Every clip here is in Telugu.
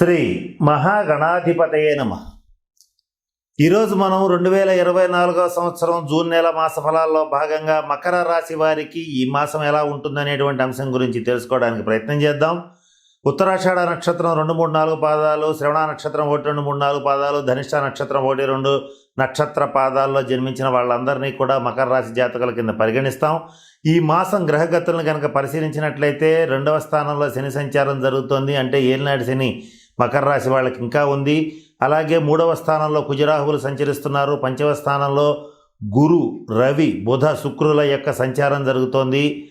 శ్రీ మహాగణాధిపతయే నమ. ఈరోజు మనం రెండు వేల ఇరవై నాలుగవ సంవత్సరం జూన్ నెల మాస ఫలాల్లో భాగంగా మకర రాశి వారికి ఈ మాసం ఎలా ఉంటుందనేటువంటి అంశం గురించి తెలుసుకోవడానికి ప్రయత్నం చేద్దాం. ఉత్తరాషాఢ నక్షత్రం రెండు మూడు నాలుగు పాదాలు శ్రవణ నక్షత్రం ఒకటి రెండు మూడు నాలుగు పాదాలు ధనిష్ట నక్షత్రం ఒకటి రెండు నక్షత్ర పాదాల్లో జన్మించిన వాళ్ళందరినీ కూడా మకర రాశి జాతకుల కింద పరిగణిస్తాం. ఈ మాసం గ్రహగతులను కనుక పరిశీలించినట్లయితే రెండవ స్థానంలో శని సంచారం జరుగుతోంది. అంటే ఏలినాటి శని మకర రాశి వాళ్ళకి ఇంకా ఉంది. అలాగే మూడవ స్థానంలో కుజరాహువులు సంచరిస్తున్నారు. పంచమ స్థానంలో గురు రవి బుధ శుక్రుల యొక్క సంచారం జరుగుతోంది.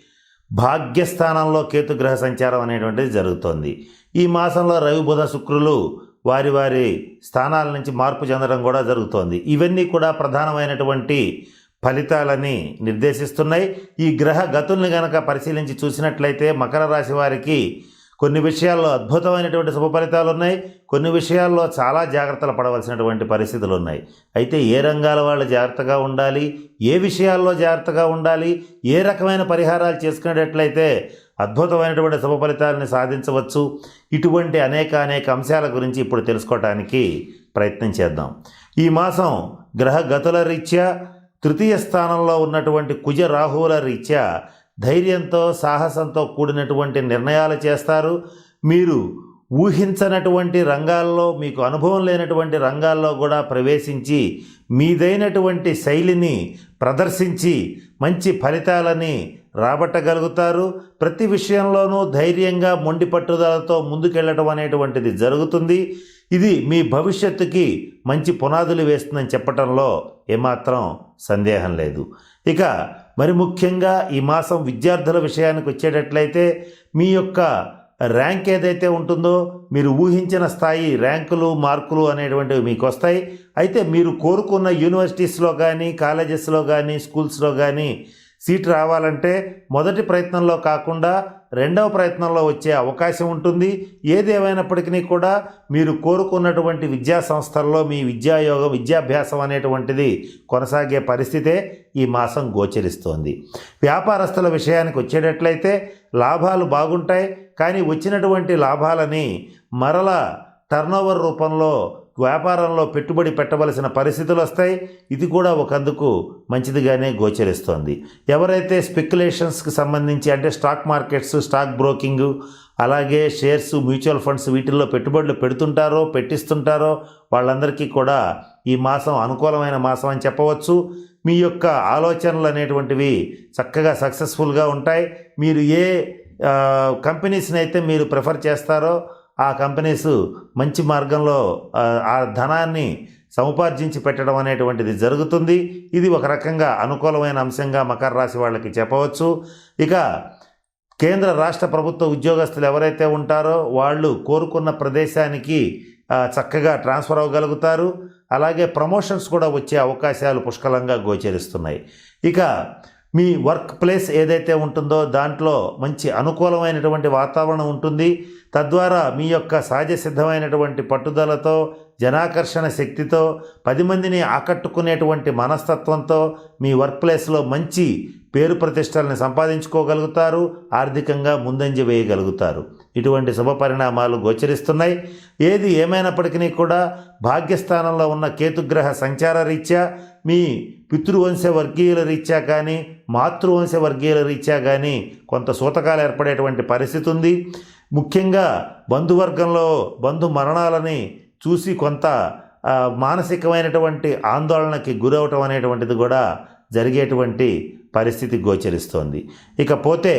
భాగ్యస్థానంలో కేతుగ్రహ సంచారం అనేటువంటిది జరుగుతోంది. ఈ మాసంలో రవి బుధ శుక్రులు వారి వారి స్థానాల నుంచి మార్పు చెందడం కూడా జరుగుతోంది. ఇవన్నీ కూడా ప్రధానమైనటువంటి ఫలితాలని నిర్దేశిస్తున్నాయి. ఈ గ్రహ గతుల్ని గనక పరిశీలించి చూసినట్లయితే మకర రాశి వారికి కొన్ని విషయాల్లో అద్భుతమైనటువంటి శుభ ఫలితాలు ఉన్నాయి కొన్ని విషయాల్లో చాలా జాగ్రత్తలు పడవలసినటువంటి పరిస్థితులు ఉన్నాయి. అయితే ఏ రంగాల వాళ్ళు జాగ్రత్తగా ఉండాలి ఏ విషయాల్లో జాగ్రత్తగా ఉండాలి ఏ రకమైన పరిహారాలు చేసుకునేటట్లయితే అద్భుతమైనటువంటి శుభ ఫలితాలని సాధించవచ్చు. ఇటువంటి అనేక అనేక అంశాల గురించి ఇప్పుడు తెలుసుకోవటానికి ప్రయత్నం చేద్దాం. ఈ మాసం గ్రహ గతుల రీత్యా తృతీయ స్థానంలో ఉన్నటువంటి కుజ రాహువుల రీత్యా ధైర్యంతో సాహసంతో కూడినటువంటి నిర్ణయాలు చేస్తారు. మీరు ఊహించనటువంటి రంగాల్లో మీకు అనుభవం లేనటువంటి రంగాల్లో కూడా ప్రవేశించి మీదైనటువంటి శైలిని ప్రదర్శించి మంచి ఫలితాలని రాబట్టగలుగుతారు. ప్రతి విషయంలోనూ ధైర్యంగా మొండి పట్టుదలతో ముందుకెళ్ళటం అనేటువంటిది జరుగుతుంది. ఇది మీ భవిష్యత్తుకి మంచి పునాదులు వేస్తుందని చెప్పటంలో ఏమాత్రం సందేహం లేదు. ఇక మరి ముఖ్యంగా ఈ మాసం విద్యార్థుల విషయానికి వచ్చేటట్లయితే మీ యొక్క ర్యాంక్ ఏదైతే ఉంటుందో మీరు ఊహించిన స్థాయి ర్యాంకులు మార్కులు అనేటువంటివి మీకు వస్తాయి. అయితే మీరు కోరుకున్న యూనివర్సిటీస్లో కానీ కాలేజెస్లో కానీ స్కూల్స్లో కానీ సీట్ రావాలంటే మొదటి ప్రయత్నంలో కాకుండా రెండవ ప్రయత్నంలో వచ్చే అవకాశం ఉంటుంది. ఏదేమైనప్పటికీ కూడా మీరు కోరుకున్నటువంటి విద్యా సంస్థల్లో మీ విద్యాయోగం విద్యాభ్యాసం అనేటువంటిది కొనసాగే పరిస్థితే ఈ మాసం గోచరిస్తోంది. వ్యాపారస్తుల విషయానికి వచ్చేటట్లయితే లాభాలు బాగుంటాయి. కానీ వచ్చినటువంటి లాభాలని మరల టర్నోవర్ రూపంలో వ్యాపారంలో పెట్టుబడి పెట్టవలసిన పరిస్థితులు వస్తాయి. ఇది కూడా ఒకందుకు మంచిదిగానే గోచరిస్తోంది. ఎవరైతే స్పెక్యులేషన్స్కి సంబంధించి అంటే స్టాక్ మార్కెట్స్ స్టాక్ బ్రోకింగ్ అలాగే షేర్స్ మ్యూచువల్ ఫండ్స్ వీటిల్లో పెట్టుబడులు పెడుతుంటారో పెట్టిస్తుంటారో వాళ్ళందరికీ కూడా ఈ మాసం అనుకూలమైన మాసం అని చెప్పవచ్చు. మీ యొక్క ఆలోచనలు అనేటువంటివి చక్కగా సక్సెస్ఫుల్గా ఉంటాయి. మీరు ఏ కంపెనీస్ని అయితే మీరు ప్రిఫర్ చేస్తారో ఆ కంపెనీస్ మంచి మార్గంలో ఆ, ధనాన్ని సముపార్జించి పెట్టడం అనేటువంటిది జరుగుతుంది. ఇది ఒక రకంగా అనుకూలమైన అంశంగా మకర రాశి వాళ్ళకి చెప్పవచ్చు. ఇక కేంద్ర రాష్ట్ర ప్రభుత్వ ఉద్యోగస్తులు ఎవరైతే ఉంటారో వాళ్ళు కోరుకున్న ప్రదేశానికి చక్కగా ట్రాన్స్ఫర్ అవ్వగలుగుతారు. అలాగే ప్రమోషన్స్ కూడా వచ్చే అవకాశాలు పుష్కలంగా గోచరిస్తున్నాయి. ఇక మీ వర్క్ ప్లేస్ ఏదైతే ఉంటుందో దాంట్లో మంచి అనుకూలమైనటువంటి వాతావరణం ఉంటుంది. తద్వారా మీ యొక్క సహజ సిద్ధమైనటువంటి పట్టుదలతో జనాకర్షణ శక్తితో పది మందిని ఆకట్టుకునేటువంటి మనస్తత్వంతో మీ వర్క్ ప్లేస్లో మంచి పేరు ప్రతిష్టల్ని సంపాదించుకోగలుగుతారు ఆర్థికంగా ముందంజ వేయగలుగుతారు. ఇటువంటి శుభ పరిణామాలు గోచరిస్తున్నాయి. ఏది ఏమైనప్పటికీ కూడా భాగ్యస్థానంలో ఉన్న కేతుగ్రహ సంచార రీత్యా మీ పితృవంశ వర్గీయుల రీత్యా కానీ మాతృవంశ వర్గీయుల రీత్యా కానీ కొంత సూతకాలు ఏర్పడేటువంటి పరిస్థితి ఉంది. ముఖ్యంగా బంధువర్గంలో బంధు మరణాలని చూసి కొంత మానసికమైనటువంటి ఆందోళనకి గురవటం అనేటువంటిది కూడా జరిగేటువంటి పరిస్థితి గోచరిస్తోంది. ఇకపోతే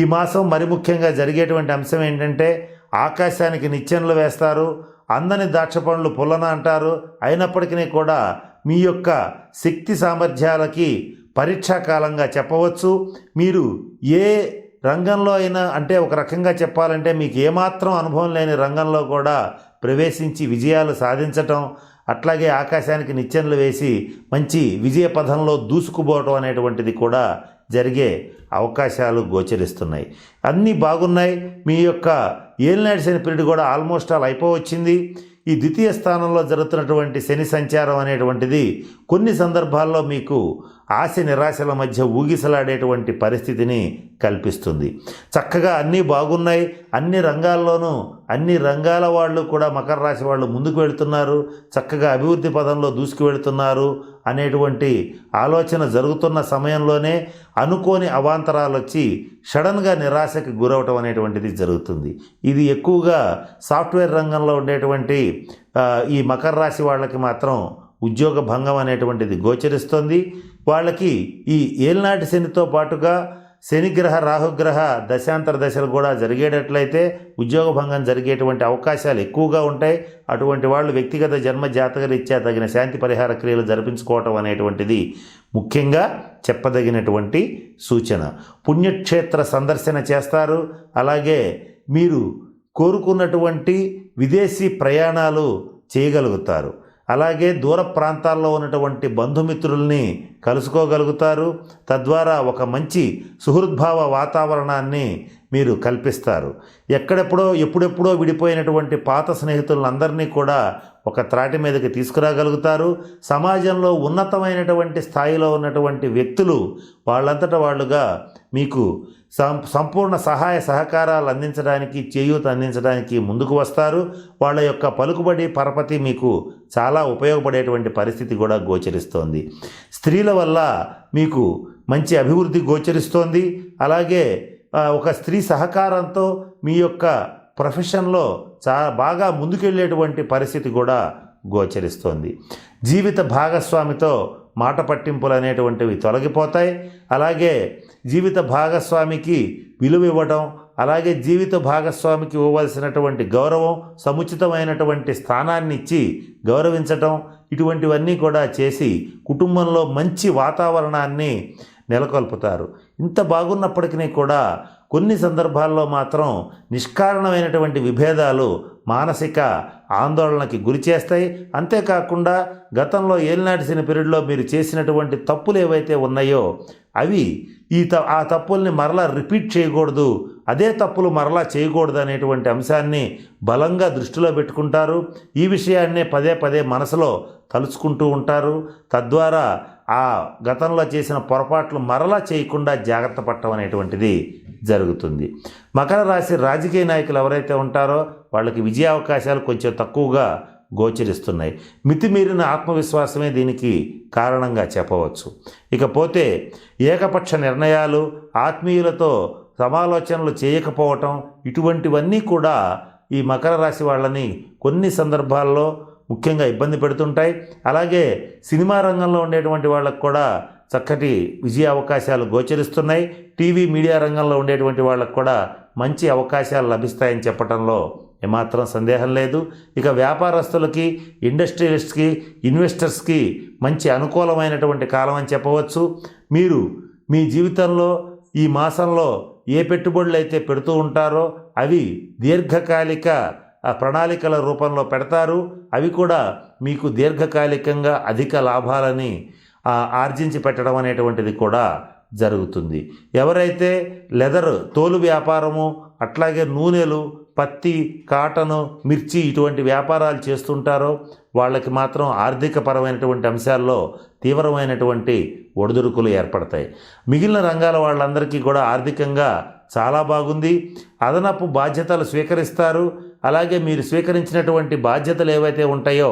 ఈ మాసం మరి ముఖ్యంగా జరిగేటువంటి అంశం ఏంటంటే ఆకాశానికి నిచ్చెనలు వేస్తారు అందని ద్రాక్ష పండ్లు పుల్లన అంటారు అయినప్పటికీ కూడా మీ యొక్క శక్తి సామర్థ్యాలకి పరీక్షాకాలంగా చెప్పవచ్చు. మీరు ఏ రంగంలో అయినా అంటే ఒక రకంగా చెప్పాలంటే మీకు ఏమాత్రం అనుభవం లేని రంగంలో కూడా ప్రవేశించి విజయాలు సాధించటం అట్లాగే ఆకాశానికి నిచ్చెనలు వేసి మంచి విజయ పథంలో దూసుకుపోవటం అనేటువంటిది కూడా జరిగే అవకాశాలు గోచరిస్తున్నాయి. అన్నీ బాగున్నాయి. మీ యొక్క ఏలినాడు శని పీరియడ్ కూడా ఆల్మోస్ట్ ఆల్ అయిపోవచ్చింది. ఈ ద్వితీయ స్థానంలో జరుగుతున్నటువంటి శని సంచారం అనేటువంటిది కొన్ని సందర్భాల్లో మీకు ఆశ నిరాశల మధ్య ఊగిసలాడేటువంటి పరిస్థితిని కల్పిస్తుంది. చక్కగా అన్నీ బాగున్నాయి. అన్ని రంగాల్లోనూ అన్ని రంగాల వాళ్ళు కూడా మకర రాశి వాళ్ళు ముందుకు వెళుతున్నారు. చక్కగా అభివృద్ధి పదంలో దూసుకు వెళుతున్నారు. అనేటువంటి ఆలోచన జరుగుతున్న సమయంలోనే అనుకోని అవాంతరాలు వచ్చి సడన్గా నిరాశకు గురవటం అనేటువంటిది జరుగుతుంది. ఇది ఎక్కువగా సాఫ్ట్వేర్ రంగంలో ఉండేటువంటి ఈ మకర రాశి వాళ్ళకి మాత్రం ఉద్యోగ భంగం అనేటువంటిది గోచరిస్తుంది. వాళ్ళకి ఈ ఏలినాటి శనితో పాటుగా శనిగ్రహ రాహుగ్రహ దశాంతర దశలు కూడా జరిగేటట్లయితే ఉద్యోగ భంగం జరిగేటువంటి అవకాశాలు ఎక్కువగా ఉంటాయి. అటువంటి వాళ్ళు వ్యక్తిగత జన్మ జాతకరీత్యా తగిన శాంతి పరిహార క్రియలు జరిపించుకోవటం అనేటువంటిది ముఖ్యంగా చెప్పదగినటువంటి సూచన. పుణ్యక్షేత్ర సందర్శన చేస్తారు. అలాగే మీరు కోరుకున్నటువంటి విదేశీ ప్రయాణాలు చేయగలుగుతారు. అలాగే దూర ప్రాంతాల్లో ఉన్నటువంటి బంధుమిత్రుల్ని కలుసుకోగలుగుతారు. తద్వారా ఒక మంచి సుహృద్భావ వాతావరణాన్ని మీరు కల్పిస్తారు. ఎక్కడెప్పుడో ఎప్పుడెప్పుడో విడిపోయినటువంటి పాత స్నేహితులందరినీ కూడా ఒక త్రాటి మీదకి తీసుకురాగలుగుతారు. సమాజంలో ఉన్నతమైనటువంటి స్థాయిలో ఉన్నటువంటి వ్యక్తులు వాళ్ళంతట వాళ్ళుగా మీకు సంపూర్ణ సహాయ సహకారాలు అందించడానికి చేయూత అందించడానికి ముందుకు వస్తారు. వాళ్ళ యొక్క పలుకుబడి పరపతి మీకు చాలా ఉపయోగపడేటువంటి పరిస్థితి కూడా గోచరిస్తోంది. స్త్రీల వల్ల మీకు మంచి అభివృద్ధి గోచరిస్తోంది. అలాగే ఒక స్త్రీ సహకారంతో మీ యొక్క ప్రొఫెషన్లో చా బాగా ముందుకెళ్ళేటువంటి పరిస్థితి కూడా గోచరిస్తోంది. జీవిత భాగస్వామితో మాట పట్టింపులు అనేటువంటివి తొలగిపోతాయి. అలాగే జీవిత భాగస్వామికి విలువ ఇవ్వడం అలాగే జీవిత భాగస్వామికి ఇవ్వవలసినటువంటి గౌరవం సముచితమైనటువంటి స్థానాన్ని ఇచ్చి గౌరవించటం ఇటువంటివన్నీ కూడా చేసి కుటుంబంలో మంచి వాతావరణాన్ని నెలకొల్పుతారు. ఇంత బాగున్నప్పటికీ కూడా కొన్ని సందర్భాల్లో మాత్రం నిష్కారణమైనటువంటి విభేదాలు మానసిక ఆందోళనకి గురి చేస్తాయి. అంతేకాకుండా గతంలో ఏలినాటిసిన పీరియడ్లో మీరు చేసినటువంటి తప్పులు ఏవైతే ఉన్నాయో అవి ఈ త ఆ తప్పుల్ని మరలా రిపీట్ చేయకూడదు. అదే తప్పులు మరలా చేయకూడదు అనేటువంటి అంశాన్ని బలంగా దృష్టిలో పెట్టుకుంటారు. ఈ విషయాన్నే పదే పదే మనసులో తలుచుకుంటూ ఉంటారు. తద్వారా ఆ గతంలో చేసిన పొరపాట్లు మరలా చేయకుండా జాగ్రత్త పడటం అనేటువంటిది జరుగుతుంది. మకర రాశి రాజకీయ నాయకులు ఎవరైతే ఉంటారో వాళ్ళకి విజయ అవకాశాలు కొంచెం తక్కువగా గోచరిస్తున్నాయి. మితిమీరిన ఆత్మవిశ్వాసమే దీనికి కారణంగా చెప్పవచ్చు. ఇకపోతే ఏకపక్ష నిర్ణయాలు ఆత్మీయులతో సమాలోచనలు చేయకపోవటం ఇటువంటివన్నీ కూడా ఈ మకర రాశి వాళ్ళని కొన్ని సందర్భాల్లో ముఖ్యంగా ఇబ్బంది పెడుతుంటాయి. అలాగే సినిమా రంగంలో ఉండేటువంటి వాళ్ళకు కూడా చక్కటి విజయ అవకాశాలు గోచరిస్తున్నాయి. టీవీ మీడియా రంగంలో ఉండేటువంటి వాళ్ళకు కూడా మంచి అవకాశాలు లభిస్తాయని చెప్పడంలో ఏమాత్రం సందేహం లేదు. ఇక వ్యాపారస్తులకి ఇండస్ట్రియలిస్ట్కి ఇన్వెస్టర్స్కి మంచి అనుకూలమైనటువంటి కాలం అని చెప్పవచ్చు. మీరు మీ జీవితంలో ఈ మాసంలో ఏ పెట్టుబడులు అయితే పెడుతూ ఉంటారో అవి దీర్ఘకాలిక ప్రణాళికల రూపంలో పెడతారు. అవి కూడా మీకు దీర్ఘకాలికంగా అధిక లాభాలని ఆర్జించి పెట్టడం అనేటువంటిది కూడా జరుగుతుంది. ఎవరైతే లెదర్ తోలు వ్యాపారము అట్లాగే నూనెలు పత్తి కాటను మిర్చి ఇటువంటి వ్యాపారాలు చేస్తుంటారో వాళ్ళకి మాత్రం ఆర్థికపరమైనటువంటి అంశాల్లో తీవ్రమైనటువంటి ఒడిదుడుకులు ఏర్పడతాయి. మిగిలిన రంగాల వాళ్ళందరికీ కూడా ఆర్థికంగా చాలా బాగుంది. అదనపు బాధ్యతలు స్వీకరిస్తారు. అలాగే మీరు స్వీకరించినటువంటి బాధ్యతలు ఏవైతే ఉంటాయో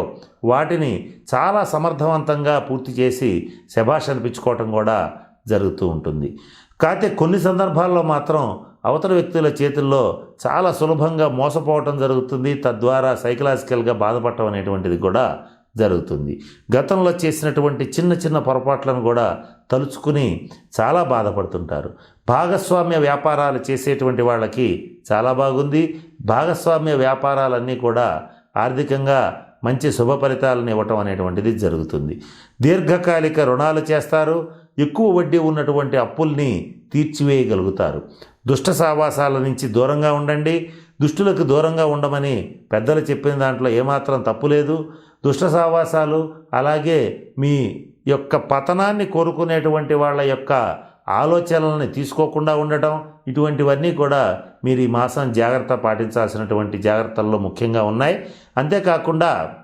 వాటిని చాలా సమర్థవంతంగా పూర్తి చేసి శభాష్ అనిపించుకోవటం కూడా జరుగుతూ ఉంటుంది. కాకపోతే కొన్ని సందర్భాల్లో మాత్రం అవతల వ్యక్తుల చేతుల్లో చాలా సులభంగా మోసపోవటం జరుగుతుంది. తద్వారా సైకలాజికల్గా బాధపడటం అనేటువంటిది కూడా జరుగుతుంది. గతంలో చేసినటువంటి చిన్న చిన్న పొరపాట్లను కూడా తలుచుకుని చాలా బాధపడుతుంటారు. భాగస్వామ్య వ్యాపారాలు చేసేటువంటి వాళ్ళకి చాలా బాగుంది. భాగస్వామ్య వ్యాపారాలన్నీ కూడా ఆర్థికంగా మంచి శుభ ఫలితాలను ఇవ్వటం అనేటువంటిది జరుగుతుంది. దీర్ఘకాలిక రుణాలు చేస్తారు. ఎక్కువ వడ్డీ ఉన్నటువంటి అప్పుల్ని తీర్చివేయగలుగుతారు. దుష్ట సావాసాల నుంచి దూరంగా ఉండండి. దుష్టులకు దూరంగా ఉండమని పెద్దలు చెప్పిన దాంట్లో ఏమాత్రం తప్పులేదు దుష్ట సావాసాలు అలాగే మీ యొక్క పతనాన్ని కోరుకునేటువంటి వాళ్ళ యొక్క ఆలోచనలని తీసుకోకుండా ఉండటం ఇటువంటివన్నీ కూడా మీరు ఈ మాసం జాగ్రత్త పాటించాల్సినటువంటి జాగ్రత్తల్లో ముఖ్యంగా ఉన్నాయి. అంతేకాకుండా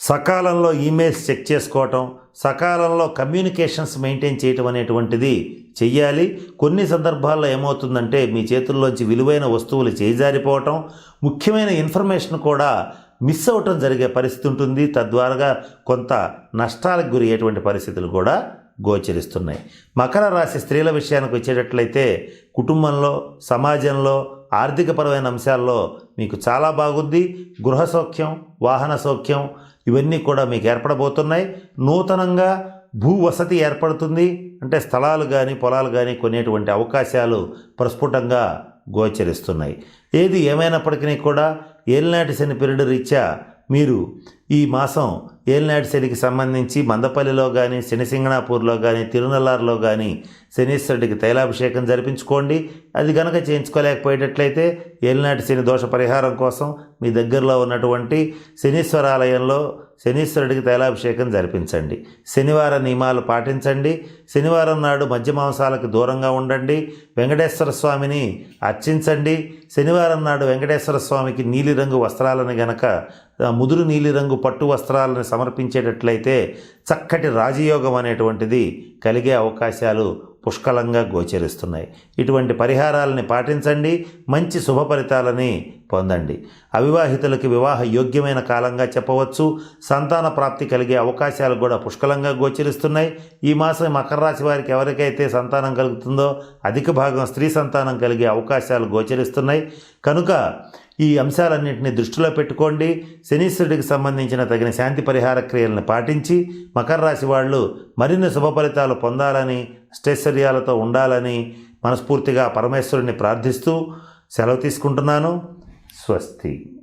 సకాలంలో ఈమెయిల్స్ చెక్ చేసుకోవటం సకాలంలో కమ్యూనికేషన్స్ మెయింటైన్ చేయటం అనేటువంటిది చెయ్యాలి. కొన్ని సందర్భాల్లో ఏమవుతుందంటే మీ చేతుల్లోంచి విలువైన వస్తువులు చేజారిపోవటం ముఖ్యమైన ఇన్ఫర్మేషన్ కూడా మిస్ అవటం జరిగే పరిస్థితి ఉంటుంది. తద్వారా కొంత నష్టాలకు గురి అయ్యేటువంటి పరిస్థితులు కూడా గోచరిస్తున్నాయి. మకర రాశి స్త్రీల విషయానికి వచ్చేటట్లయితే కుటుంబంలో సమాజంలో ఆర్థికపరమైన అంశాల్లో మీకు చాలా బాగుంది. గృహ సౌఖ్యం వాహన సౌఖ్యం ఇవన్నీ కూడా మీకు ఏర్పడబోతున్నాయి. నూతనంగా భూ వసతి ఏర్పడుతుంది. అంటే స్థలాలు కానీ పొలాలు కానీ కొనేటువంటి అవకాశాలు ప్రస్ఫుటంగా గోచరిస్తున్నాయి. ఏది ఏమైనప్పటికీ కూడా ఏలినాటి శని పీరియడ్ రీత్యా మీరు ఈ మాసం ఏలినాటి శనికి సంబంధించి మందపల్లిలో కానీ శనిసింగణాపూర్లో కానీ తిరునల్లారులో కానీ శనీశ్వరుడికి తైలాభిషేకం జరిపించుకోండి. అది గనక చేయించుకోలేకపోయేటట్లయితే ఏలినాటి శని దోష పరిహారం కోసం మీ దగ్గరలో ఉన్నటువంటి శనీశ్వర ఆలయంలో శనీశ్వరుడికి తైలాభిషేకం జరిపించండి. శనివార నియమాలు పాటించండి. శనివారం నాడు మధ్య మాంసాలకు దూరంగా ఉండండి. వెంకటేశ్వర స్వామిని అర్చించండి. శనివారం నాడు వెంకటేశ్వర స్వామికి నీలిరంగు వస్త్రాలను గనక ముదురు నీలిరంగు పట్టు వస్త్రాలను సమర్పించేటట్లయితే చక్కటి రాజయోగం అనేటువంటిది కలిగే అవకాశాలు పుష్కలంగా గోచరిస్తున్నాయి. ఇటువంటి పరిహారాలని పాటించండి మంచి శుభ ఫలితాలని పొందండి. అవివాహితులకి వివాహ యోగ్యమైన కాలంగా చెప్పవచ్చు సంతాన ప్రాప్తి కలిగే అవకాశాలు కూడా పుష్కలంగా గోచరిస్తున్నాయి. ఈ మాసం మకర రాశి వారికి ఎవరికైతే సంతానం కలుగుతుందో అధిక భాగం స్త్రీ సంతానం కలిగే అవకాశాలు గోచరిస్తున్నాయి. కనుక ఈ అంశాలన్నింటినీ దృష్టిలో పెట్టుకోండి. శనీశ్వరుడికి సంబంధించిన తగిన శాంతి పరిహార క్రియలను పాటించి మకర రాశి వాళ్ళు మరిన్ని శుభ ఫలితాలు పొందాలని అష్టైశ్వర్యాలతో ఉండాలని మనస్ఫూర్తిగా పరమేశ్వరుని ప్రార్థిస్తూ సెలవు తీసుకుంటున్నాను. స్వస్తి.